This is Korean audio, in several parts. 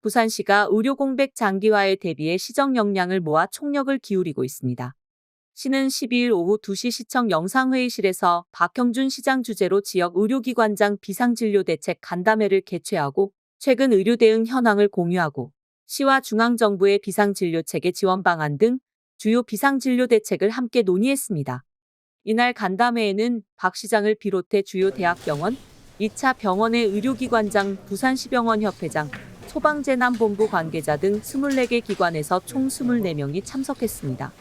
부산시가 의료 공백 장기화에 대비해 시정 역량을 모아 총력을 기울이고 있습니다. 시는 12일 오후 2시 시청 영상회의실에서 박형준 시장 주재로 지역 의료기관장 비상진료 대책 간담회를 개최하고 최근 의료 대응 현황을 공유하고 시와 중앙정부의 비상진료 체계 지원 방안 등 주요 비상진료 대책을 함께 논의했습니다. 이날 간담회에는 박 시장을 비롯해 주요 대학병원, 2차 병원의 의료기관장, 부산시병원 협회장, 소방재난본부 관계자 등 24개 기관에서 총 24명이 참석했습니다.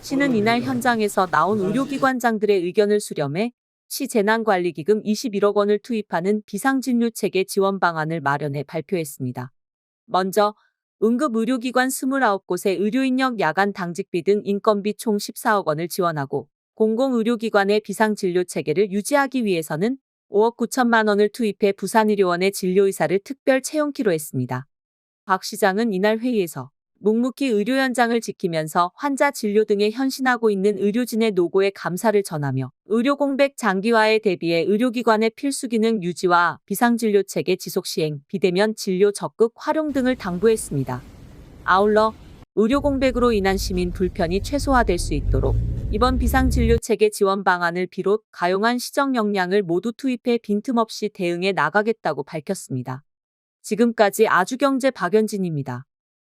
시는 이날 현장에서 나온 의료기관장들의 의견을 수렴해 시 재난관리기금 21억 원을 투입하는 비상진료체계 지원 방안을 마련해 발표했습니다. 먼저 응급의료기관 29곳의 의료인력 야간 당직비 등 인건비 총 14억 원을 지원하고 공공의료기관의 비상진료체계를 유지하기 위해서는 5억 9천만 원을 투입해 부산의료원의 진료의사를 특별 채용키로 했습니다. 박 시장은 이날 회의에서 묵묵히 의료 현장을 지키면서 환자 진료 등에 헌신하고 있는 의료진의 노고에 감사를 전하며 의료 공백 장기화에 대비해 의료기관의 필수 기능 유지와 비상진료 체계 지속 시행, 비대면 진료 적극 활용 등을 당부했습니다. 아울러 의료 공백으로 인한 시민 불편이 최소화될 수 있도록 이번 비상진료 체계 지원 방안을 비롯 가용한 시정 역량을 모두 투입해 빈틈없이 대응해 나가겠다고 밝혔습니다. 지금까지 아주경제 박연진입니다.